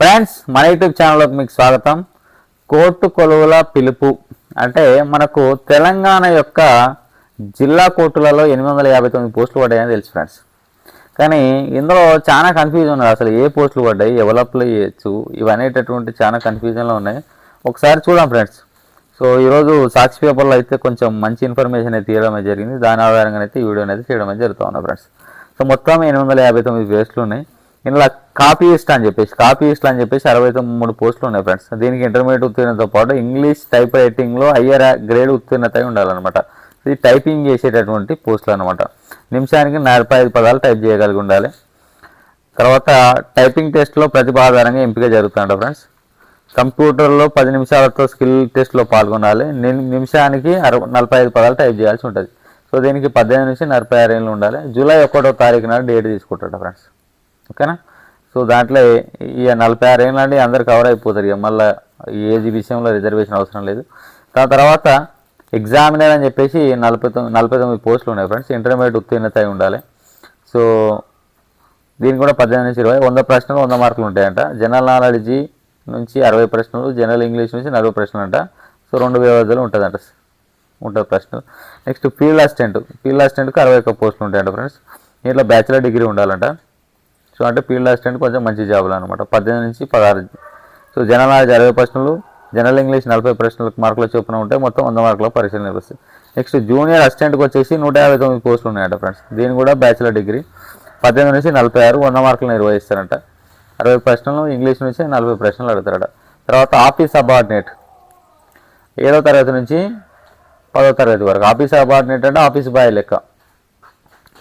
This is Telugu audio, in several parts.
ఫ్రెండ్స్ మన యూట్యూబ్ ఛానల్లోకి మీకు స్వాగతం. కోర్టు కొలువుల పిలుపు. అంటే మనకు తెలంగాణ యొక్క జిల్లా కోర్టులలో ఎనిమిది వందల యాభై తొమ్మిది పోస్టులు పడ్డాయని తెలుసు ఫ్రెండ్స్. కానీ ఇందులో చాలా కన్ఫ్యూజన్ ఉన్నది అసలు ఏ పోస్టులు పడ్డాయి ఎవరు అప్లై చేయొచ్చు ఇవనేటటువంటి చాలా కన్ఫ్యూజన్లో ఉన్నాయి. ఒకసారి చూద్దాం ఫ్రెండ్స్. సో ఈరోజు సాక్షి పేపర్లో అయితే కొంచెం మంచి ఇన్ఫర్మేషన్ అయితే తీయడమే జరిగింది. దాని ఆధారంగా అయితే ఈ వీడియో అనేది చేయడం జరుగుతూ ఉన్నాయి ఫ్రెండ్స్. సో మొత్తం ఎనిమిది వందల యాభై తొమ్మిది పోస్టులు ఉన్నాయి. ఇందులో కాపీయిస్ట్ అని చెప్పేసి కాపీయిస్ట్ అని చెప్పేసి అరవై తొమ్మిది మూడు పోస్టులు ఉన్నాయి ఫ్రెండ్స్ దీనికి ఇంటర్మీడియట్ ఉత్తీర్ణతో పాటు ఇంగ్లీష్ టైప్ రైటింగ్లో హయ్యర్ గ్రేడ్ ఉత్తీర్ణత ఉండాలన్నమాట. ఇది టైపింగ్ చేసేటటువంటి పోస్టులు అనమాట నిమిషానికి నలభై ఐదు పదాలు టైప్ చేయగలిగి ఉండాలి. తర్వాత టైపింగ్ టెస్ట్లో ప్రతిభ ఆధారంగా ఎంపిక జరుగుతుంట ఫ్రెండ్స్ కంప్యూటర్లో పది నిమిషాలతో స్కిల్ టెస్ట్లో పాల్గొనాలి. నిమిషానికి అరవై నలభై ఐదు పదాలు టైప్ చేయాల్సి ఉంటుంది. సో దీనికి పద్దెనిమిది నుంచి నలభై ఆరు ఏళ్ళు ఉండాలి. జూలై ఒకటో తారీఖు నాడు డేట్ తీసుకుంటాడు ఫ్రెండ్స్ ఓకేనా? సో దాంట్లో ఇక నలభై ఆరు ఏళ్ళండి అందరు కవర్ అయిపోతారు ఇక. మళ్ళీ ఏజ్ విషయంలో రిజర్వేషన్ అవసరం లేదు. దాని తర్వాత ఎగ్జామినర్ అని చెప్పేసి నలభై తొమ్మిది నలభై తొమ్మిది పోస్టులు ఉన్నాయి ఫ్రెండ్స్ ఇంటర్మీడియట్ ఉత్తీర్ణత అయి ఉండాలి. సో దీనికి కూడా పద్దెనిమిది నుంచి ఇరవై వంద ప్రశ్నలు వంద మార్కులు ఉంటాయంట. జనరల్ నాలెడ్జి నుంచి అరవై ప్రశ్నలు జనరల్ ఇంగ్లీష్ నుంచి నలభై ప్రశ్నలు అంట. సో రెండు వ్యవధిలో ఉంటుందంట ఉంటుంది ప్రశ్నలు. నెక్స్ట్ ఫీల్డ్ అసిస్టెంట్ ఫీల్డ్ అసిస్టెంట్కి అరవై ఒక్క పోస్టులు ఉంటాయంట ఫ్రెండ్స్ దీంట్లో బ్యాచిలర్ డిగ్రీ ఉండాలంట. సో అంటే ఫీల్డ్ అసిస్టెంట్ కొంచెం మంచి జాబులు అనమాట పద్దెనిమిది నుంచి పదహారు. సో జనరల్ నాలెడ్జ్ అరవై ప్రశ్నలు జనరల్ ఇంగ్లీష్ నలభై ప్రశ్నలకు మార్కుల చొప్పున ఉంటే మొత్తం వంద మార్కుల పరీక్షలు నిర్వహిస్తాయి నెక్స్ట్ జూనియర్ అసిస్టెంట్కి వచ్చేసి నూట యాభై తొమ్మిది పోస్టులు ఉన్నాయంట ఫ్రెండ్స్. దీని కూడా బ్యాచిలర్ డిగ్రీ. పద్దెనిమిది నుంచి నలభై ఆరు వంద మార్కులు నిర్వహిస్తారంట. అరవై ప్రశ్నలు ఇంగ్లీష్ నుంచి నలభై ప్రశ్నలు అడుగుతారట. తర్వాత ఆఫీస్ సబార్డినేట్. ఏడో తరగతి నుంచి పదో తరగతి వరకు. ఆఫీస్ సబార్డినేట్ అంటే ఆఫీస్ బాయ్ లెక్క.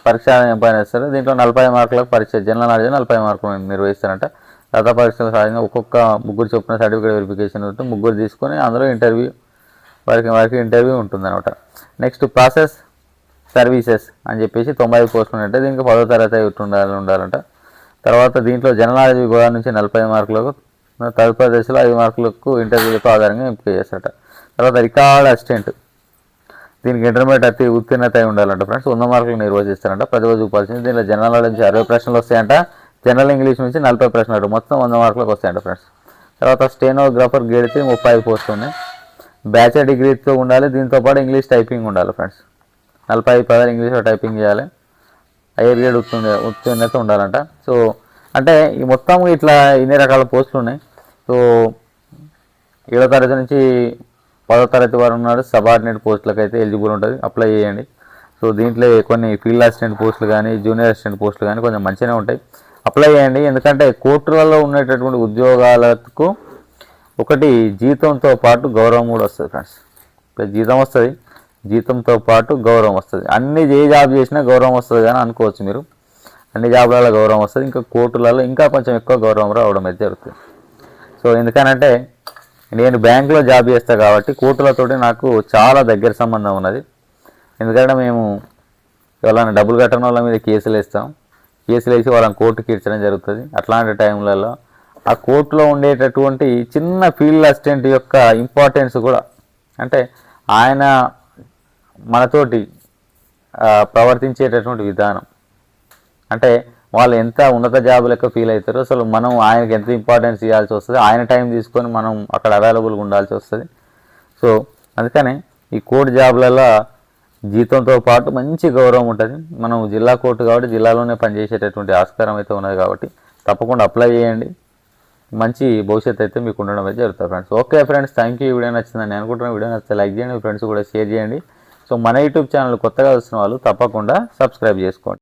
పరీక్ష పైన చేస్తారు దీంట్లో నలభై మార్కులకు పరీక్ష జనరల్ నాలెడ్జ్ నలభై మార్కులు నిర్వహిస్తారంట రథ పరీక్షల సాధన ఒక్కొక్క ముగ్గురు చొప్పున సర్టిఫికేట్ వెరిఫికేషన్ ఉంటుంది ముగ్గురు తీసుకొని అందులో ఇంటర్వ్యూ వారికి వారికి ఇంటర్వ్యూ ఉంటుందన్నమాట. నెక్స్ట్ ప్రాసెస్ సర్వీసెస్ అని చెప్పేసి తొంభై పోస్టులు ఉంటాయి దీనికి పదో తరగతి ఉండాలి ఉండాలంట. తర్వాత దీంట్లో జనరల్ నాలెడ్జ్ విభాగం నుంచి నలభై మార్కులకు తదుపరి దశలో ఐదు మార్కులకు ఇంటర్వ్యూలతో ఆధారంగా ఎంపిక చేస్తారట. తర్వాత రికార్డ్ అసిస్టెంట్ దీనికి ఇంటర్మీడియట్ అతి ఉత్తీర్ణత అయి ఉండాలంట ఫ్రెండ్స్ వంద మార్కులు నిర్వహిస్తారంట రోజు చూపాల్సింది దీనిలో జనరల్ నుంచి అరవై ప్రశ్నలు వస్తాయంట. జనరల్ ఇంగ్లీష్ నుంచి నలభై ప్రశ్నలు మొత్తం వంద మార్కులకు వస్తాయంట ఫ్రెండ్స్ తర్వాత స్టెనోగ్రాఫర్ గేడితే ముప్పై పోస్ట్ ఉన్నాయి. బ్యాచిలర్ డిగ్రీతో ఉండాలి. దీంతో పాటు ఇంగ్లీష్ టైపింగ్ ఉండాలి ఫ్రెండ్స్ నలభై ఐదు పదాలు ఇంగ్లీష్లో టైపింగ్ చేయాలి. హైయర్ గ్రేడ్ ఉత్తీర్ణ ఉత్తీర్ణత ఉండాలంట. సో అంటే ఈ మొత్తం ఇట్లా ఇన్ని రకాల పోస్టులు ఉన్నాయి. సో ఏడో తరగతి నుంచి పదో తరగతి వారు ఉన్నారు. సబార్డినేట్ పోస్టులకు అయితే ఎలిజిబుల్ ఉంటుంది. అప్లై చేయండి. సో దీంట్లో కొన్ని ఫీల్డ్ అసిస్టెంట్ పోస్టులు కానీ జూనియర్ అసిస్టెంట్ పోస్టులు కానీ కొంచెం మంచిగానే ఉంటాయి. అప్లై చేయండి. ఎందుకంటే కోర్టులలో ఉండేటటువంటి ఉద్యోగాలకు ఒకటి జీతంతో పాటు గౌరవం కూడా వస్తుంది ఫ్రెండ్స్. ఇప్పుడు జీతం వస్తుంది. జీతంతో పాటు గౌరవం వస్తుంది. అన్ని ఏ జాబ్ చేసినా గౌరవం వస్తుంది కానీ అనుకోవచ్చు మీరు. అన్ని జాబ్లలో గౌరవం వస్తుంది. ఇంకా కోర్టులలో ఇంకా కొంచెం ఎక్కువ గౌరవం రావడం అయితే జరుగుతుంది. సో ఎందుకనంటే నేను బ్యాంకులో జాబ్ చేస్తా కాబట్టి కోర్టులతోటి నాకు చాలా దగ్గర సంబంధం ఉన్నది. ఎందుకంటే మేము ఎవరైనా డబ్బులు కట్టని వాళ్ళ మీద కేసులు వేస్తాం. కేసులు వేసి వాళ్ళని కోర్టుకి ఇచ్చడం జరుగుతుంది. అట్లాంటి టైంలలో ఆ కోర్టులో ఉండేటటువంటి చిన్న ఫీల్డ్ అసిస్టెంట్ యొక్క ఇంపార్టెన్స్ కూడా అంటే ఆయన మనతోటి ప్రవర్తించేటటువంటి విధానం. అంటే వాళ్ళు ఎంత ఉన్నత జాబ్ లెక్క ఫీల్ అవుతారో అసలు మనం ఆయనకి ఎంత ఇంపార్టెన్స్ ఇవ్వాల్సి వస్తుంది ఆయన టైం తీసుకొని మనం అక్కడ అవైలబుల్గా ఉండాల్సి వస్తుంది. సో అందుకనే ఈ కోర్టు జాబ్లలో జీతంతో పాటు మంచి గౌరవం ఉంటుంది. మనం జిల్లా కోర్టు కాబట్టి జిల్లాలోనే పనిచేసేటటువంటి ఆస్కారం అయితే ఉన్నది కాబట్టి తప్పకుండా అప్లై చేయండి. మంచి భవిష్యత్తు అయితే మీకు ఉండడం అయితే జరుగుతుంది friends. Okay friends thank you video నచ్చిందని నేను అనుకుంటున్నాను. వీడియో నచ్చితే లైక్ చేయండి ఫ్రెండ్స్ కూడా షేర్ చేయండి. సో మన యూట్యూబ్ ఛానల్ కొత్తగా వస్తున్న వాళ్ళు తప్పకుండా సబ్స్క్రైబ్ చేసుకోండి.